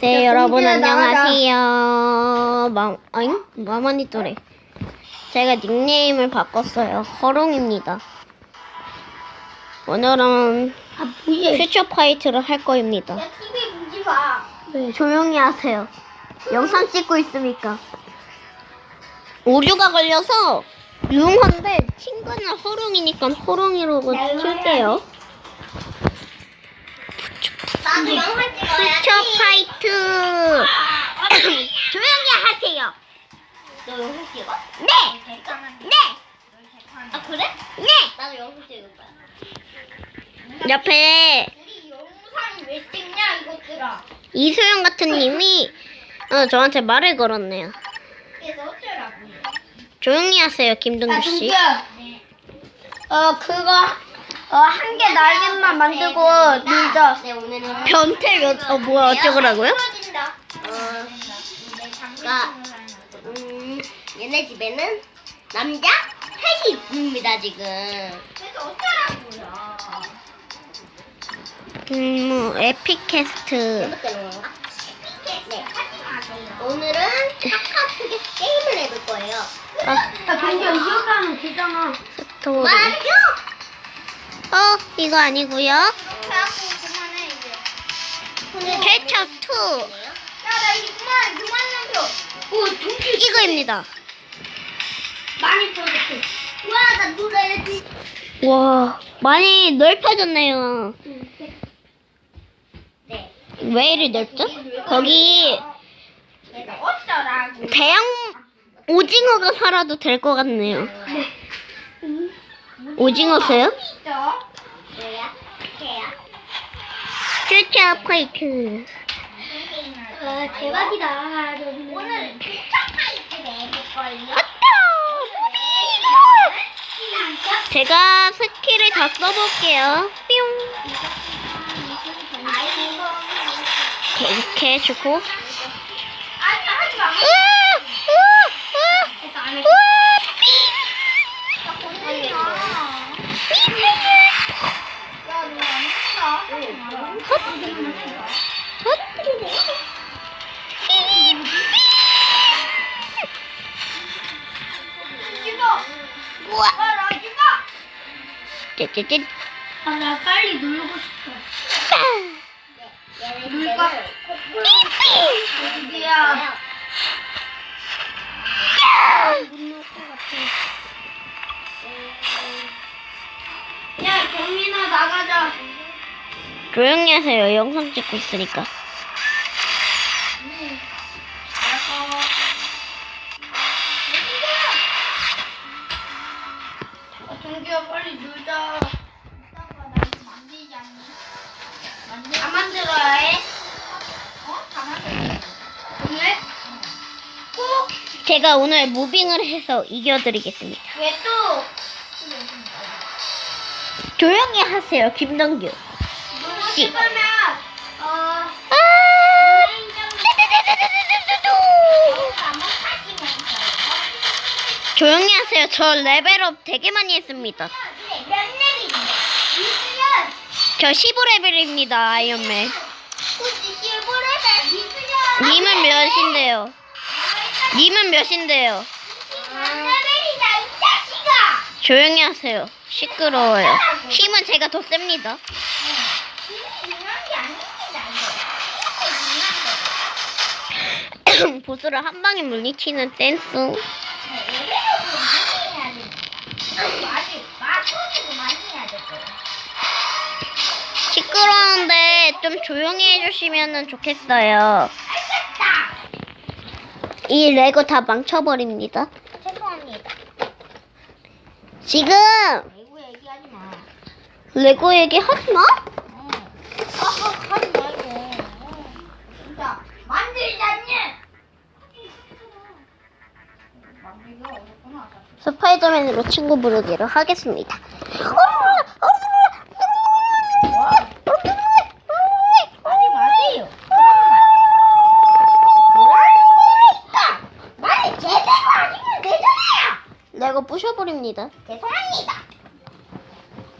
네, 야, 여러분. 안녕하세요. 마, 아잉? 마마니 또래. 제가 닉네임을 바꿨어요. 허롱입니다. 오늘은 아? 퓨처 파이트를 할 거입니다. 야 TV 보지 마. 네, 조용히 하세요. 영상 찍고 있으니까. 오류가 걸려서 유용한데 친구는 허롱이니까 허롱이라고 칠게요. 퓨처 파이트. 조용히 하세요. 너 영상 찍어? 네. 네. 아 그래? 네. 나도 영상 찍을 거야. 옆에 우리 영상 왜 찍냐 이것들아. 이소영 같은 님이 어, 저한테 말을 걸었네요. 그래서 어쩌라고. 조용히 하세요, 김동규 씨. 네. 어 그거 어 한 개 날개만 만들고 밀자. 네 오늘은 변태 몇, 어, 뭐야, 어쩌고라고요? 풀어진다. 어, 그러니까 음, 얘네 집에는 남자 셋이 있습니다 지금. 음, 뭐, 에픽캐스트. 네. 오늘은 카카오톡에 게임을 해볼 거예요. 아, 야, 근데 하면 되잖아. 스토리. 맞죠? 어, 이거 아니고요 그래갖고 그만해 이제. 캐쳐 2. 야, 나 이제 그만 그만 남겨. 오, 동기 이거입니다. 많이 풀었어. 와, 나 놀아야지. 와, 많이 넓혀졌네요. 네. 왜 이리 넓죠? 거기 내가 어쩌라고. 대형 오징어가 살아도 될 것 같네요. 오징어세요? 있죠? 뭐야? 개야. 퓨처 파이트. 와, 대박이다. 오늘! 제가 스킬을 다 써볼게요. 뿅. 이렇게 해주고. 우와! 아, 나나 빨리 놀고 싶어. 빵! 놀까? 삥! 어디야? 야, 경민아 나가자. 조용히 하세요. 영상 찍고 있으니까. 아, 동규야 빨리 놀자. 이따가 나 이거 만들지 않니? 다 만들어야 해? 어? 다 만들어. 오늘? 꼭? 제가 오늘 무빙을 해서 이겨드리겠습니다. 왜 또? 조용히 하세요, 김동규. 씨. 아! 조용히 하세요. 저 레벨업 되게 많이 했습니다. 저 15레벨입니다, 아이언맨. 님은 몇인데요? 님은 몇인데요? 조용히 하세요. 시끄러워요. 힘은 제가 더 셉니다. 보스를 한 방에 물리치는 센스. 시끄러운데 좀 조용히 해주시면 좋겠어요. 이 레고 다 망쳐버립니다. 죄송합니다. 지금 외국 얘기하지 마. 레고 얘기 하지 마? 어. 아, 아, 하지 말고. 어. 진짜 만들자니. 만들기가 어렵구나. 스파이더맨으로 친구 부르기를 하겠습니다. 레고 부셔버립니다. 죄송합니다.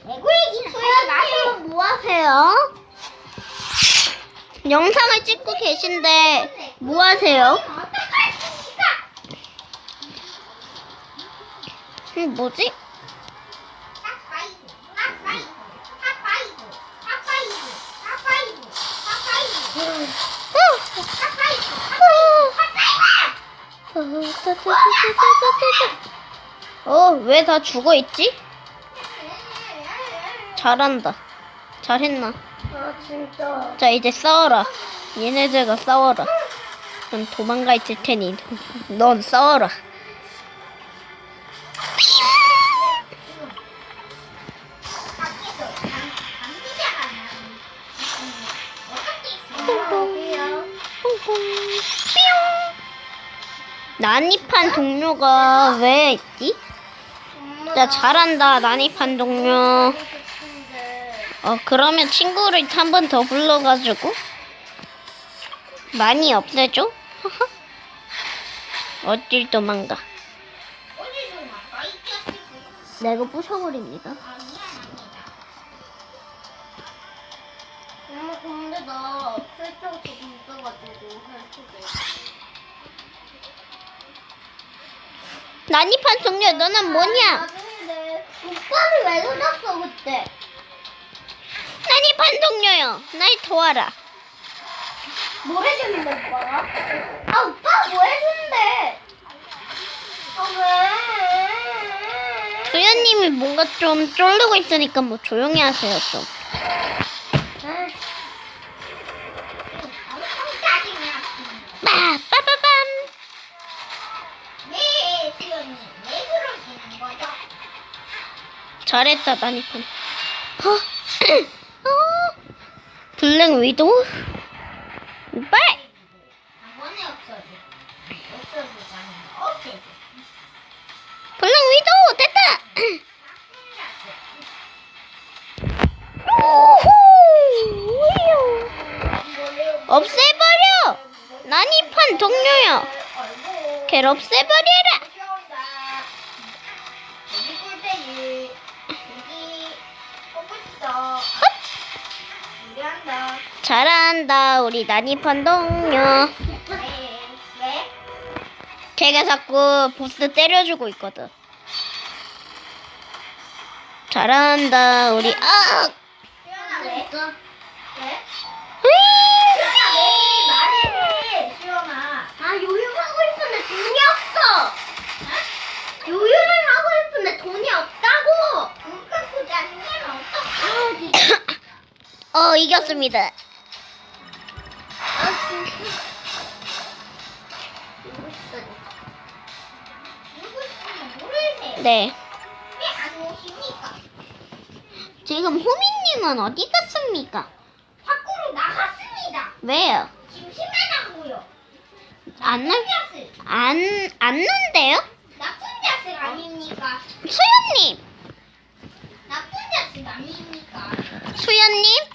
내고 얘기는 하지 마세요. 뭐 하세요? 영상을 찍고 계신데 뭐 하세요? 뭐지? 어, 왜 다 죽어 있지? 잘한다. 잘했나? 아 진짜. 자, 이제 싸워라. 얘네들과 싸워라. 넌 도망가 있을 테니, 넌 싸워라. 난입한 동료가 왜 있지? 자, 잘한다, 난입한 동료. 어, 그러면 친구를 한 번 더 불러가지고 많이 없애줘? 어딜 도망가. 내가 부셔버립니다. 엄마 근데 나 설정 조금 난입한 동료, 너는 뭐냐? 나중에 오빠를 왜 놀았어 그때? 난입한 동료요. 날 도와라. 뭘 해주는데 오빠가? 아 오빠 뭐 해주는데? 아 왜? 수연님이 뭔가 좀 쫄르고 있으니까 뭐 조용히 하세요, 좀. 잘했다, 난입한. 어? 어? 블랙 위도우? 빨! 블랙 위도우! 됐다! 없애버려! 동료요! 아이고. 걔를 없애버려 잘한다, 우리 난입한 동료. 네. 왜? 걔가 자꾸 보스 때려주고 있거든. 잘한다, 우리, 아! 수연아 왜? 왜? 으이! 수연아 왜 말해? 수연아. 아 요요하고 싶은데 돈이 없어. 요요를 하고 싶은데 돈이 없다고. 돈 갖고 짜증내면 어떡하지? 어, 이겼습니다. 네. 오십니까? 지금 호미님은 어디 갔습니까? 밖으로 나갔습니다. 왜요? 심심하다고요. 안, 나. 안, 안 논대요? 나쁜 자식 아닙니까? 수연님! 나쁜 자식 아닙니까? 수연님?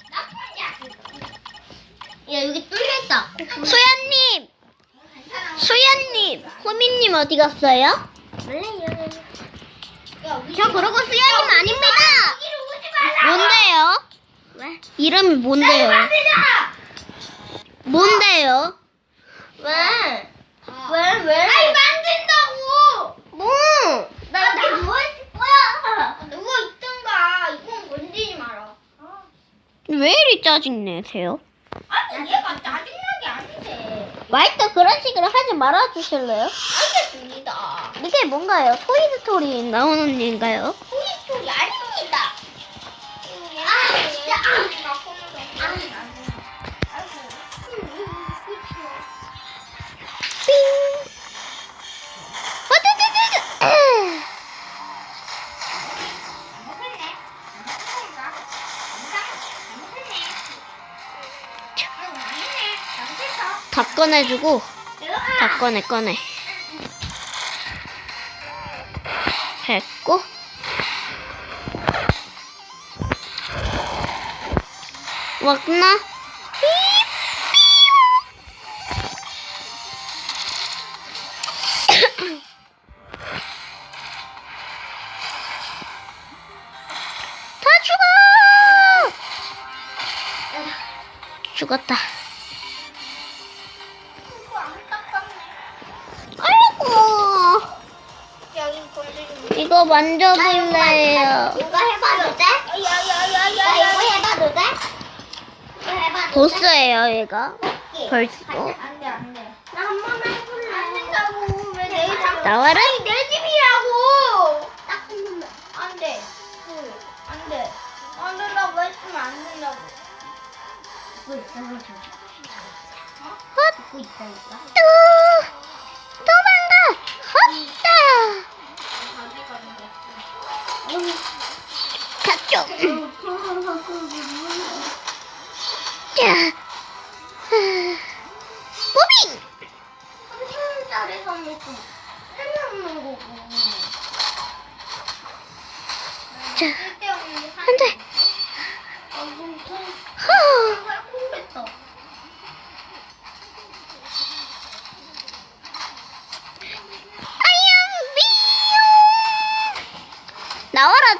야, 여기 뚫려있다. 수연님! 수연님! 호미님 어디 갔어요? 몰라요. 저 그러고 수연님 아닙니다! 뭔데요? 왜? 이름이 뭔데요? 뭔데요? 왜? 왜 왜? 아니 만든다고. 뭐? 나나 누워 있을 거야. 누워 있든가. 이건 건드리지 마라. 왜 이리 짜증내세요? 아니 얘가 짜증나게 아닌데. 말도 그런 식으로 하지 말아주실래요? 알겠습니다. 이게 뭔가요? 토이 스토리 나오는 일인가요? 꺼내주고. 다 꺼내, 꺼내. 했고, 왔나? 다 죽어! 죽었다. 이거 만져볼래요. 이거 해봐도 돼? 야야야야야. 이거 해봐도 돼? 이거 해봐도 돼? 보스예요, 얘가. 벌써. 안돼 안돼. 나 한 번만 해볼래. 안 된다고. 왜내 장? 나와라. 아니, 내 집이라고. 딱한 번만. 안돼. 안돼. 안 된다고 했으면 안 된다고. 헛! 있다니까. 또! 도망가! 헛 저쪽! 자.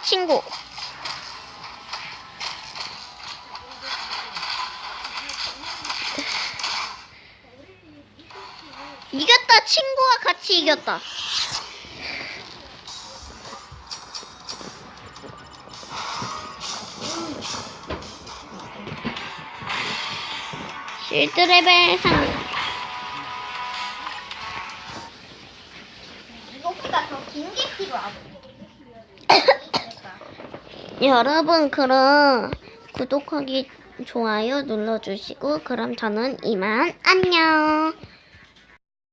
친구. 이겼다, 친구와 같이 이겼다. 실드 레벨 3. 여러분 그럼 구독하기 좋아요 눌러주시고 그럼 저는 이만 안녕